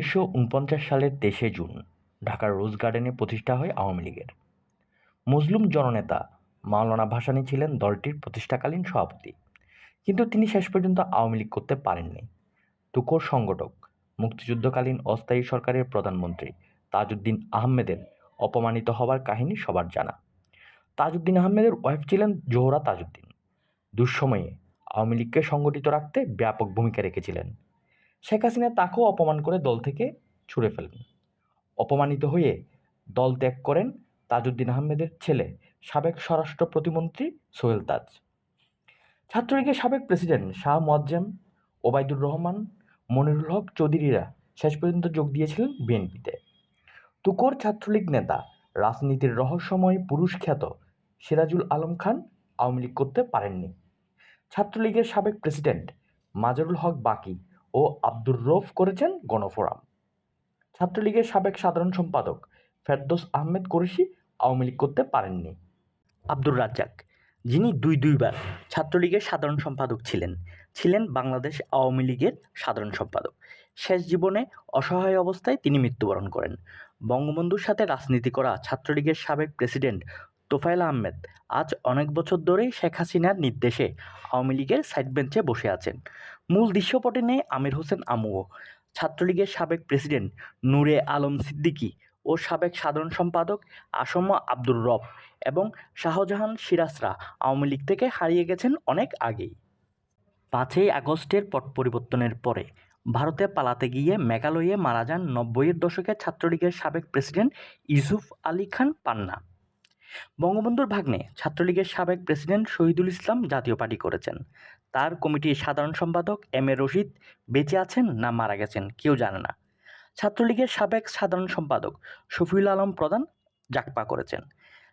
উনিশশো উনপঞ্চাশ সালের তেইশে জুন ঢাকার রোজ গার্ডেনে প্রতিষ্ঠা হয় আওয়ামী লীগের। মজলুম জননেতা মাওলানা ভাসানী ছিলেন দলটির প্রতিষ্ঠাকালীন সভাপতি। কিন্তু তিনি শেষ পর্যন্ত আওয়ামী লীগ করতে পারেননি। তুকোর সংগঠক, মুক্তিযুদ্ধকালীন অস্থায়ী সরকারের প্রধানমন্ত্রী তাজউদ্দিন আহমেদের অপমানিত হবার কাহিনী সবার জানা। তাজউদ্দিন আহমেদের ওয়াইফ ছিলেন জোহরা তাজউদ্দিন। দুঃসময়ে আওয়ামী লীগকে সংগঠিত রাখতে ব্যাপক ভূমিকা রেখেছিলেন। শেখ হাসিনা তাকেও অপমান করে দল থেকে ছুড়ে ফেলেন অপমানিত হয়ে দল ত্যাগ করেন তাজউদ্দিন আহমেদের ছেলে, সাবেক স্বরাষ্ট্র প্রতিমন্ত্রী সোহেল তাজ। ছাত্রলীগের সাবেক প্রেসিডেন্ট শাহ মোয়াজ্জেম, ওবায়দুর রহমান, মনিরুল হক চৌধুরীরা শেষ পর্যন্ত যোগ দিয়েছিলেন বিএনপিতে। তুকোর ছাত্রলীগ নেতা, রাজনীতির রহস্যময় পুরুষ খ্যাত সিরাজুল আলম খান আওয়ামী লীগ করতে পারেননি। ছাত্রলীগের সাবেক প্রেসিডেন্ট মাজরুল হক বাকি ও আব্দুর রৌফ করেছেন গণফোরাম। ছাত্রলীগের সাবেক সাধারণ সম্পাদক ফেরদৌস আহমেদ কুরেশি আওয়ামী লীগ করতে পারেননি। আব্দুর রাজ্জাক, যিনি দুই দুইবার ছাত্রলীগের সাধারণ সম্পাদক ছিলেন ছিলেন বাংলাদেশ আওয়ামী লীগের সাধারণ সম্পাদক। শেষ জীবনে অসহায় অবস্থায় তিনি মৃত্যুবরণ করেন। বঙ্গবন্ধুর সাথে রাজনীতি করা ছাত্রলীগের সাবেক প্রেসিডেন্ট তোফায়েল আহমেদ আজ অনেক বছর ধরেই শেখ হাসিনার নির্দেশে আওয়ামী লীগের সাইড বেঞ্চে বসে আছেন। মূল দৃশ্যপটে নেই আমির হোসেন আমুও। ছাত্রলীগের সাবেক প্রেসিডেন্ট নূরে আলম সিদ্দিকী ও সাবেক সাধারণ সম্পাদক আসম আব্দুর রব এবং শাহজাহান সিরাজরা আওয়ামী লীগ থেকে হারিয়ে গেছেন অনেক আগেই। পাঁচই আগস্টের পট পরিবর্তনের পরে ভারতে পালাতে গিয়ে মেঘালয়ে মারা যান নব্বইয়ের দশকে ছাত্রলীগের সাবেক প্রেসিডেন্ট ইউসুফ আলী খান পান্না। বঙ্গবন্ধুর ভাগ্নে ছাত্রলীগের সাবেক প্রেসিডেন্ট শহীদুল ইসলাম জাতীয় পার্টি করেছেন। তার কমিটির সাধারণ সম্পাদক এম এ রশিদ বেঁচে আছেন না মারা গেছেন কেউ জানে না। ছাত্রলীগের সাবেক সাধারণ সম্পাদক শফিউল আলম প্রধান জাকপা করেছেন।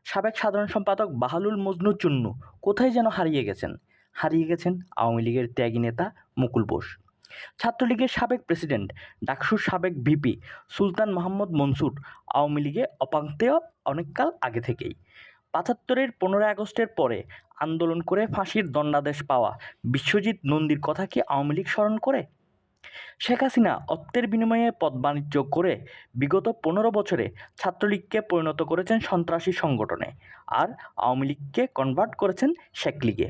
সাবেক সাধারণ সম্পাদক বাহালুল মজনু চুন্নু কোথায় যেন হারিয়ে গেছেন? হারিয়ে গেছেন আওয়ামী লীগের ত্যাগী নেতা মুকুল বোস। ছাত্রলীগের সাবেক প্রেসিডেন্ট ডাকসুর সাবেক ভিপি সুলতান মোহাম্মদ মনসুর আওয়ামী লীগে অপাঙ্ক্তেয় অনেককাল আগে থেকেই। পাঁচাত্তরের পনেরোই আগস্টের পরে আন্দোলন করে ফাঁসির দণ্ডাদেশ পাওয়া বিশ্বজিৎ নন্দীর কথা কি আওয়ামী লীগ স্মরণ করে? শেখ হাসিনা অর্থের বিনিময়ে পদ বাণিজ্য করে বিগত পনেরো বছরে ছাত্রলীগকে পরিণত করেছেন সন্ত্রাসী সংগঠনে, আর আওয়ামী লীগকে কনভার্ট করেছেন শেখ লীগে।